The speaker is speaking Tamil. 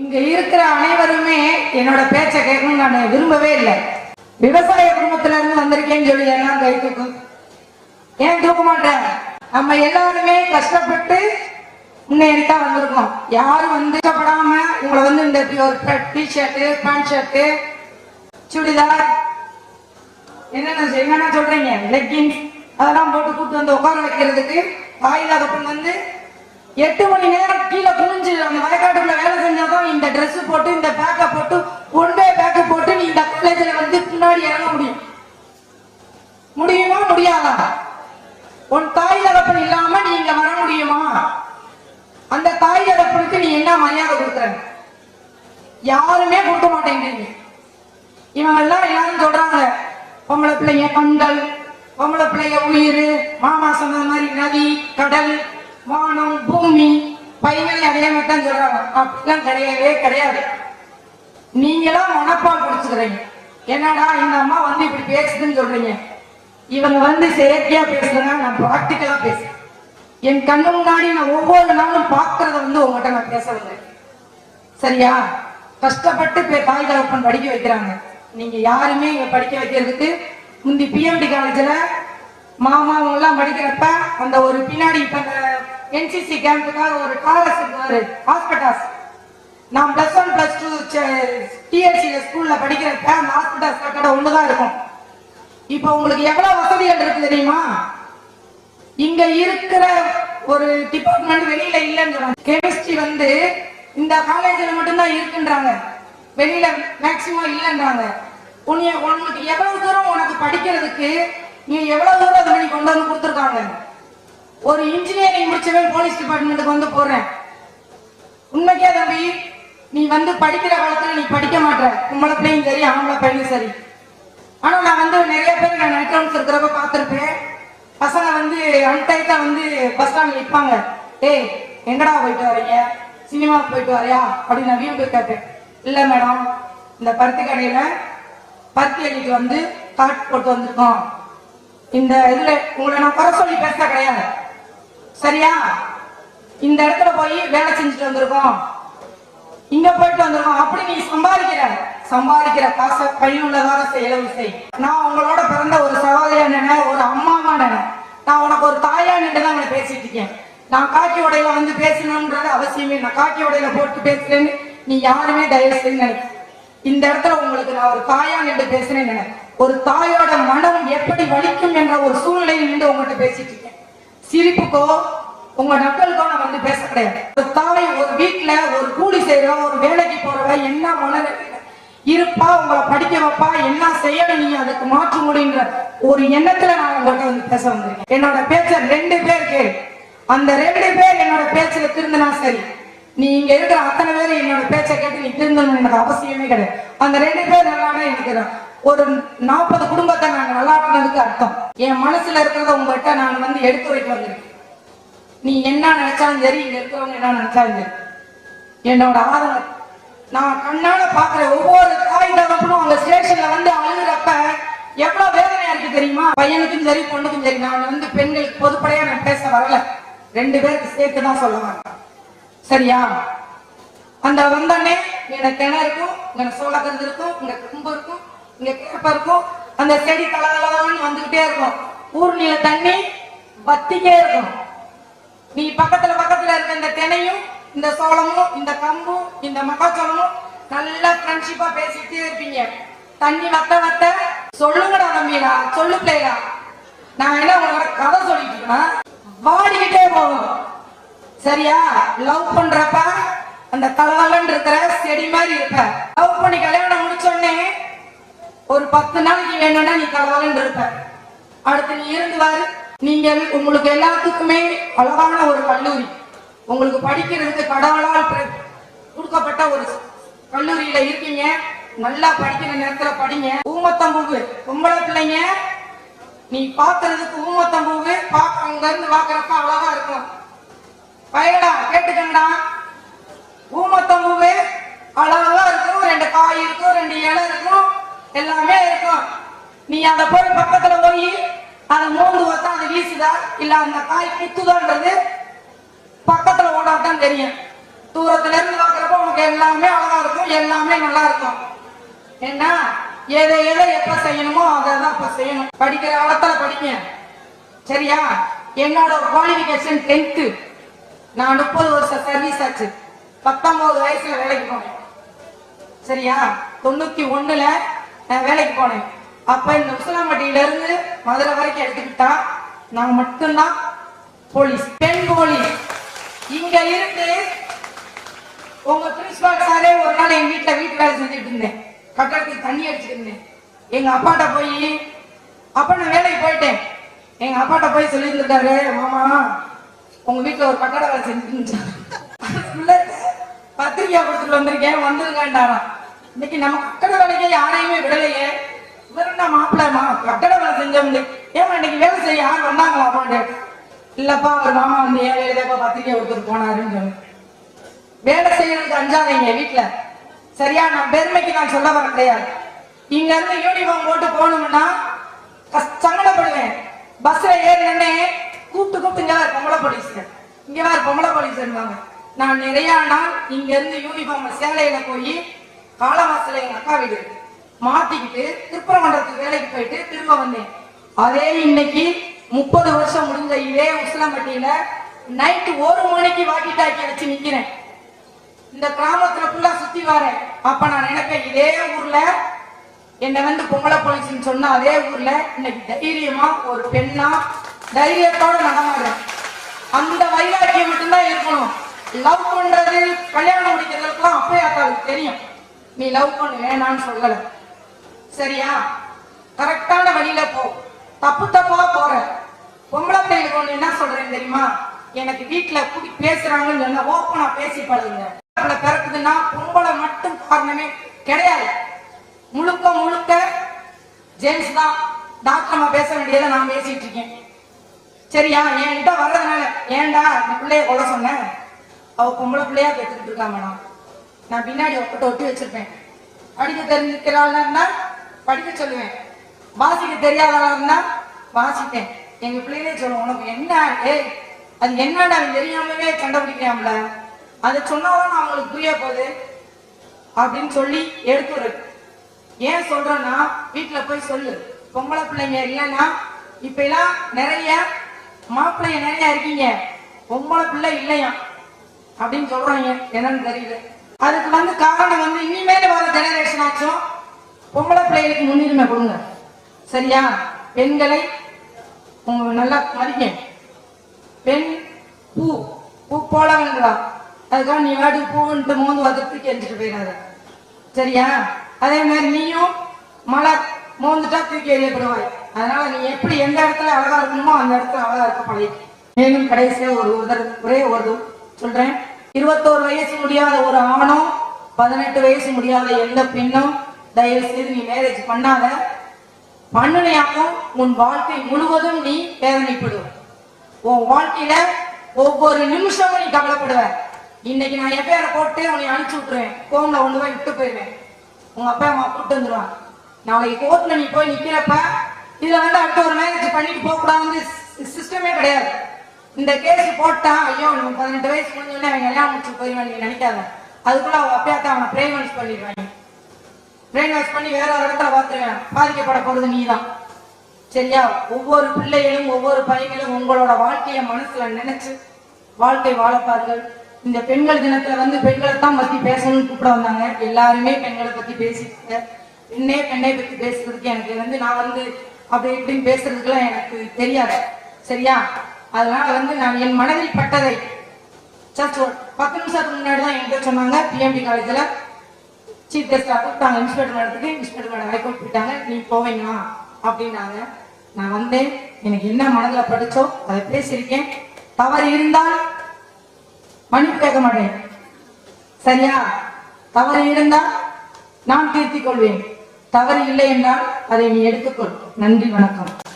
இங்க இருக்கிற அனைவருமே என்னோட பேச்ச கேட்கணும்னு நான் விரும்பவே இல்லை. விவசாய குடும்பத்துல இருந்து வந்திருக்கேன்னு சொல்லி எல்லாம் கை தூக்கும். ஏன் தூக்க மாட்டேன்? நம்ம எல்லாருமே கஷ்டப்பட்டு முன்னேறி வந்திருக்கோம்? யாரும் வந்து கஷ்டப்படாம உங்களை வந்து இந்த இப்படி ஒரு டிஷர்ட்டு பேண்ட் ஷர்ட்டு சுடிதார் என்னென்ன என்னென்ன சொல்றீங்க? லெக்கின்ஸ் அதெல்லாம் போட்டு கூப்பிட்டு வந்து உட்கார வைக்கிறதுக்கு வாயிலா கப்பன் வந்து எட்டு மணி நேரம் கீழே குனிஞ்சு அந்த வயக்காட்டுல வேலை செஞ்சாதான் இந்த ட்ரெஸ் போட்டு இந்த பேக்கை போட்டு ஒன் டே பேக்கை போட்டு நீ இந்த காலேஜில் வந்து பின்னாடி இறங்க முடியும். முடியுமா முடியாதா? உன் தாய் தகப்பன் இல்லாம நீ இங்க வர முடியுமா? அந்த தாய் தகப்பனுக்கு நீ என்ன மரியாதை கொடுக்குற? யாருமே கொடுக்க மாட்டேங்கிறீங்க. இவங்க எல்லாம் எல்லாரும் சொல்றாங்க பொம்பளை பிள்ளைங்க கண்கள் பொம்பளை பிள்ளைங்க உயிர் மாமா சொன்ன மாதிரி நதி கடல் வானம் பூமி பையனை அதே மாதிரி தான் சொல்றாங்க. அப்படிலாம் கிடையவே கிடையாது. நீங்களாம் மனப்பால் குடிச்சுக்கிறீங்க என்னடா இந்த அம்மா வந்து இப்படி பேசுதுன்னு சொல்றீங்க. இவங்க வந்து செயற்கையா பேசுறாங்க நான் ப்ராக்டிக்கலா பேசுறேன். என் கண்ணு முன்னாடி நான் ஒவ்வொரு நாளும் பார்க்கறத வந்து உங்ககிட்ட நான் பேச வந்தேன் சரியா? கஷ்டப்பட்டு தாய் தகப்பன் படிக்க வைக்கிறாங்க. நீங்க யாருமே இங்க படிக்க வைக்கிறதுக்கு முந்தி பிஎம்டி காலேஜில் மாமா அவங்க எல்லாம் படிக்கிறப்ப அந்த ஒரு பின்னாடி இப்ப அந்த என்சிசி கேம்புக்காக ஒரு காலஸ் ஒரு ஹாஸ்பிட்டாஸ் நான் பிளஸ் ஒன் பிளஸ் டூ டிஎஸ்சி ஸ்கூல்ல படிக்கிறப்ப அந்த ஹாஸ்பிட்டாஸ் கட்டடம் ஒண்ணுதான் இருக்கும். இப்போ உங்களுக்கு எவ்வளவு வசதிகள் இருக்கு தெரியுமா? இங்க இருக்கிற ஒரு டிபார்ட்மெண்ட் வெளியில இல்லைன்னு சொல்றாங்க கெமிஸ்ட்ரி வந்து இந்த காலேஜ்ல மட்டும்தான் இருக்குன்றாங்க. வெளியில மேக்சிமம் இல்லைன்றாங்க. உன்னைய உனக்கு எவ்வளவு தூரம் உனக்கு படிக்கிறதுக்கு நீ எவ்வளவு தூரம் அதை நீ கொண்டு வந்து கொடுத்துருக்காங்க? ஒரு இன்ஜினியரிங் முடிச்சவன் போலீஸ் டிபார்ட்மெண்ட்டுக்கு வந்து போறேன். உண்மைக்கே தம்பி நீ வந்து படிக்கிற காலத்துல நீ படிக்க மாட்ட. உங்களை பிள்ளையும் சரி ஆம்பளை பையனும் சரி. ஆனா நான் வந்து நிறைய பேர் நான் நெட்ஒர்க்ஸ் இருக்கிறப்ப பார்த்திருப்பேன். பசங்க வந்து அன்டைட்டா வந்து பஸ் ஸ்டாண்ட்ல நிற்பாங்க ஏய் எங்கடா போயிட்டு வரீங்க சினிமாவுக்கு போயிட்டு வரையா? அப்படின்னு நான் வீட்டுக்கு கேட்டேன் இல்ல மேடம் இந்த பருத்தி கடையில பருத்தி அடிக்கு வந்து காட் போட்டு வந்திருக்கோம். இந்த இதுல உங்களை நான் குறை சொல்லி பேச கிடையாது. சரியா? இந்த இடத்துல போய் வேலை செஞ்சுட்டு வந்திருக்கோம். இங்க போயிட்டு வந்திருக்கோம். அப்படி நீ சம்பாதிக்கிற சம்பாதிக்கிற காசை பயனுள்ளதான செலவு செய் நான் உங்களோட பிறந்த ஒரு சகோதரியா நினை ஒரு அம்மாவா நினை நான் உனக்கு ஒரு தாயா நின்று தான் உங்களை பேசிட்டு இருக்கேன். நான் காக்கி உடையில வந்து பேசணும்ன்றது அவசியமே நான் காக்கி உடையில போட்டு பேசுறேன்னு நீ யாருமே தயவு செய்து இந்த இடத்துல உங்களுக்கு நான் ஒரு தாயா நின்று பேசுறேன்னு நினை ஒரு தாயோட மனம் எப்படி வலிக்கும் என்ற ஒரு சூழ்நிலையில் நின்று உங்ககிட்ட பேசிட்டு இருக்கேன். சிரிப்புக்கோ உங்க நக்கலுக்கோ நான் வந்து பேச கிடையாது. ஒரு தாய் ஒரு வீட்டுல ஒரு கூலி செய்யறவ ஒரு வேலைக்கு போறவ என்ன மனநிலையில இருப்பா உங்களை படிக்க வைப்பா என்ன செய்யணும் நீ அதுக்கு மாற்ற முடியுன்ற ஒரு எண்ணத்துல நான் உங்கள்கிட்ட வந்து பேச வந்திருக்கேன். என்னோட பேச்ச ரெண்டு பேர் கேளு. அந்த ரெண்டு பேர் என்னோட பேச்சுல திருந்தினா சரி. நீ இங்க இருக்கிற அத்தனை பேர் என்னோட பேச்சை கேட்டு நீ திருந்தணும் எனக்கு அவசியமே கிடையாது. அந்த ரெண்டு பேர் நல்லாதான் இருக்கிறான் ஒரு நாற்பது குடும்பத்தை நாங்க நல்லாட்டினதுக்கு அர்த்தம். என் மனசுல இருக்கிறத உங்ககிட்ட நான் வந்து எடுத்து வைக்க வந்திருக்கேன். நீ என்ன நினைச்சாலும் சரி இங்க இருக்கிறவங்க என்ன நினைச்சாலும் சரி. என்னோட ஆதரவு. நான் கண்ணால பாக்குற ஒவ்வொரு தாய் தகப்பனும் அவங்க ஸ்டேஷன்ல வந்து அழுகுறப்ப எவ்வளவு வேதனையா இருக்கு தெரியுமா? பையனுக்கும் சரி பொண்ணுக்கும் சரி. நான் வந்து பெண்களுக்கு பொதுப்படையா நான் பேச வரல. ரெண்டு பேருக்கு சேர்த்து தான் சரியா? அந்த வந்தோடனே இங்க கிணறுக்கும் இருக்கும் இங்க இருக்கும் இங்க கும்பு இருக்கும். இங்க கேப்ப இருக்கும். அந்த செடி கலகலன்னு வந்துகிட்டே இருக்கும். ஊர்நில தண்ணி வத்திக்கே இருக்கும். நீ பக்கத்துல பக்கத்துல இருக்க இந்த தினையும் இந்த சோளமும் இந்த கம்பும் இந்த மக்காச்சோளமும் நல்லா ஃப்ரெண்ட்ஷிப்பா பேசிட்டே இருப்பீங்க. தண்ணி வத்த வத்த சொல்லுங்கடா தம்பிடா சொல்லு பிள்ளைடா நான் என்ன உங்களோட கதை சொல்லிட்டு இருக்கேன்? வாடிக்கிட்டே போகும். சரியா? லவ் பண்றப்ப அந்த கலகலன்னு இருக்கிற செடி மாதிரி இருப்ப. லவ் பண்ணி கல்யாணம் முடிச்சோடனே ஒரு பத்து நாளைக்கு வேணும்னா நீ கலகலன்னு இருப்ப. அடுத்து நீ இருந்து வாரு. நீங்கள் உங்களுக்கு எல்லாத்துக்குமே அழகான ஒரு கல்லூரி. உங்களுக்கு படிக்கிறதுக்கு கடவுளால் கொடுக்கப்பட்ட ஒரு கல்லூரியில இருக்கீங்க. நல்லா படிக்கிற நேரத்துல படிங்க. ஊமத்தம்பூவு பொம்பளை பிள்ளைங்க நீ பாக்குறதுக்கு ஊமத்தம்பூவு பார்க்க அங்க இருந்து பாக்குறப்ப அழகா இருக்கும். பயடா கேட்டுக்கண்டா. ஊமத்தம்பூவு அழகா இருக்கும். ரெண்டு காய் இருக்கும் ரெண்டு இலை இருக்கும். எல்லாமே இருக்கும். நீ அந்த பொருள் பக்கத்துல போய் அதை மூந்து வச்சா அது வீசுதா? இல்ல அந்த காய் குத்துதான்றது பக்கத்துல ஓடாதான் தெரியும். தூரத்துல இருந்து பாக்குறப்ப உனக்கு எல்லாமே அழகா இருக்கும் எல்லாமே நல்லா இருக்கும். என்ன? எதை எதை எப்ப செய்யணுமோ அதை தான் அப்ப செய்யணும். படிக்கிற காலத்துல படிங்க. சரியா? என்னோட குவாலிஃபிகேஷன் டென்த்து நான் முப்பது வருஷம் சர்வீஸ் ஆச்சு. பத்தொன்பது வயசுல வேலைக்கு போனேன். சரியா? தொண்ணூத்தி ஒண்ணுல வேலைக்கு போனேன். அப்ப இந்த உசிலம்பட்டியில இருந்து மதுரை வரைக்கும் எடுத்துக்கிட்டா நான் மட்டும்தான் போலீஸ் பெண் போலீஸ். இங்க இருந்து உங்க பிரின்சிபால் சாரே ஒரு நாள் எங்க வீட்டுல வீட்டு வேலை செஞ்சுட்டு இருந்தேன். கட்டடத்துக்கு தண்ணி அடிச்சுட்டு இருந்தேன். எங்க அப்பாட்ட போய் அப்ப நான் வேலைக்கு போயிட்டேன். எங்க அப்பாட்ட போய் சொல்லியிருந்துருக்காரு மாமா உங்க வீட்டுல ஒரு கட்டட வேலை செஞ்சுட்டு பத்திரிக்கை கொடுத்துட்டு வந்திருக்கேன் வந்துருங்கன்றாராம். இன்னைக்கு நம்ம கட்டட வேலைக்கு யாரையுமே விடலையே. இவர் என்ன மாப்பிள்ளமா கட்டட வேலை செஞ்சவங்க. ஏமா இன்னைக்கு வேலை செய்ய யார் வந்தாங்களா அப்பாண்டு இல்லப்பா அவர் மாமா வந்து ஏழை எழுதப்பா பத்திரிக்கை கொடுத்துட்டு போனாருன்னு சொல்லி வேலை செய்யறதுக்கு அஞ்சாதீங்க வீட்டுல சரியா நான் பெருமைக்கு நான் சொல்ல வர கிடையாது. இங்க இருந்து யூனிஃபார்ம் போட்டு போகணும்னா கஷ்ட- சங்கடப்படுவேன். பஸ்ல ஏறினே கூப்பிட்டு கூப்பிட்டு இங்க வேற பொம்பளை போலீஸ் இங்க வேற பொம்பளை போலீஸ் நான் நிறைய நாள் இங்க இருந்து யூனிஃபார்ம் சேலையில போய் காலவாசல எங்க அக்கா வீடு மாத்திக்கிட்டு திருப்பரமன்றத்துக்கு வேலைக்கு போயிட்டு திரும்ப வந்தேன். அதே இன்னைக்கு முப்பது வருஷம் முடிஞ்ச இதே உசிலம்பட்டியில நைட்டு ஒரு மணிக்கு வாக்கி டாக்கி வச்சு நிக்கிறேன். இந்த கிராமத்துல ஃபுல்லா சுத்தி வரேன். அப்ப நான் நினைப்பேன் இதே ஊர்ல என்னை வந்து பொம்பளை போலீஸ்னு சொன்ன அதே ஊர்ல இன்னைக்கு தைரியமா ஒரு பெண்ணா தைரியத்தோட நடமாடுறேன். அந்த வைராக்கியம் மட்டும்தான் இருக்கணும். லவ் பண்றது கல்யாணம் முடிக்கிறதுக்கெல்லாம் அப்பயே அக்காவுக்கு தெரியும். நீ லவ் பண்ணு வேணான்னு சொல்லல. சரியா? கரெக்டான வழியில போ. தப்பு தப்பா போற. பொம்பளை பிள்ளைகளுக்கு ஒண்ணு என்ன சொல்றேன் தெரியுமா? எனக்கு வீட்டுல கூட்டி பேசுறாங்கன்னு சொன்னா ஓப்பனா பேசி பழகுங்க பிறக்குதுன்னா பொம்பளை மட்டும் காரணமே கிடையாது. முழுக்க முழுக்க ஜென்ஸ் தான். டாக்டர் பேச வேண்டியதை நான் பேசிட்டு இருக்கேன். சரியா? என்கிட்ட வர்றதுனால ஏன்டா இந்த பிள்ளைய கொலை சொன்னேன் அவ பொம்பளை பிள்ளையா பேசிக்கிட்டு இருக்கா மேடம் நான் பின்னாடி ஒப்பட்ட ஒட்டி வச்சிருப்பேன். படிக்க தெரிஞ்சுக்கிறாள்னா படிக்க சொல்லுவேன். வாசிக்க தெரியாதவனா வாசிப்பேன். எங்க பிள்ளைகளே சொல்லுவோம் உனக்கு என்ன? ஏய் அது என்னடா அவன் தெரியாமவே கண்டுபிடிக்கிறான்ல. அதை சொன்னாதான் அவங்களுக்கு புரிய போகுது. அப்படின்னு சொல்லி எடுத்துரு. ஏன் சொல்றேன்னா வீட்டுல போய் சொல்லு. பொம்பளை பிள்ளைங்க இல்லைன்னா இப்ப எல்லாம் நிறைய மாப்பிள்ளைங்க நிறைய இருக்கீங்க. பொம்பளை பிள்ளை இல்லையா அப்படின்னு சொல்றாங்க. என்னன்னு தெரியல. அதுக்கு வந்து காரணம் வந்து இனிமேல் வர ஜெனரேஷன் ஆச்சும் பொம்பளை பிள்ளைகளுக்கு முன்னுரிமை கொடுங்க. சரியா? பெண்களை உங்க நல்லா மதிக்க பெண் பூ பூ போல வேண்டாம் அதுக்காக நீ வாடி பூன்ட்டு மோந்து வதத்துக்கு எரிஞ்சிட்டு போயிடாத. சரியா? அதே மாதிரி நீயும் மலர் மோந்துட்டா தூக்கி எறியப்படுவாய். அதனால நீ எப்படி எந்த இடத்துல அழகா இருக்கணுமோ அந்த இடத்துல அழகா இருக்க பழகி. மேலும் கடைசியா ஒரு உதர் ஒரே ஒரு சொல்றேன். இருபத்தோரு வயசு முடியாத ஒரு ஆணும் பதினெட்டு வயசு முடியாத எந்த பெண்ணும் தயவு செய்து நீ மேரேஜ் பண்ணாத. பண்ணுனையாக்கும் உன் வாழ்க்கை முழுவதும் நீ வேதனைப்படும். உன் வாழ்க்கையில ஒவ்வொரு நிமிஷமும் நீ கவலைப்படுவ. இன்னைக்கு நான் என் பேரை போட்டு உன்னை அனுப்பிச்சு விட்டுருவேன். கோம்ல ஒண்ணு போய் விட்டு போயிருவேன். உங்க அப்பா அம்மா கூப்பிட்டு வந்துருவான் நாளைக்கு கோர்ட்ல நீ போய் நிக்கிறப்ப இதுல வந்து அடுத்த ஒரு மேரேஜ் பண்ணிட்டு போக கூடாது சிஸ்டமே கிடையாது. இந்த கேஸ் போட்டா ஐயோ நம்ம பதினெட்டு வயசு முடிஞ்சோடனே அவன் எல்லாம் முடிச்சு போயிருவான் நீ நினைக்காத. அதுக்குள்ள அவன் அப்பயாத்த அவனை பிரைவன்ஸ் பண்ணிடுவாங்க. பிரெயின் வாஷ் பண்ணி வேற ஒரு இடத்துல பார்த்துருவேன். பாதிக்கப்பட போறது நீதான். சரியா? ஒவ்வொரு பிள்ளைகளும் ஒவ்வொரு பையங்களும் உங்களோட வாழ்க்கையை மனசுல நினைச்சு வாழ்க்கை வாழப்பார்கள். இந்த பெண்கள் தினத்துல வந்து பெண்களை தான் பத்தி பேசணும்னு கூப்பிட வந்தாங்க. எல்லாருமே பெண்களை பத்தி பேசிட்டு பெண்ணே பெண்ணை பத்தி பேசுறதுக்கு எனக்கு வந்து நான் வந்து அப்படி இப்படின்னு பேசுறதுக்குலாம் எனக்கு தெரியாது. சரியா? அதனால வந்து நான் என் மனதில் பட்டதை சர்ச் பத்து நிமிஷத்துக்கு முன்னாடி தான் என்கிட்ட சொன்னாங்க. பிஎம்டி காலேஜ்ல சீஃப் கெஸ்டாக கூப்பிட்டாங்க. இன்ஸ்பெக்டர் மேடத்துக்கு இன்ஸ்பெக்டர் மேடம் ஹைகோர்ட் போயிட்டாங்க. நீ போவீங்களா? அப்படின்னாங்க. நான் வந்தேன். எனக்கு என்ன மனதில் படிச்சோ அதை பேசியிருக்கேன். தவறு இருந்தால் மன்னிப்பு கேட்க மாட்டேன். சரியா? தவறு இருந்தால் நான் திருத்திக் கொள்வேன். தவறு இல்லை என்றால் அதை நீ எடுத்துக்கொள். நன்றி வணக்கம்.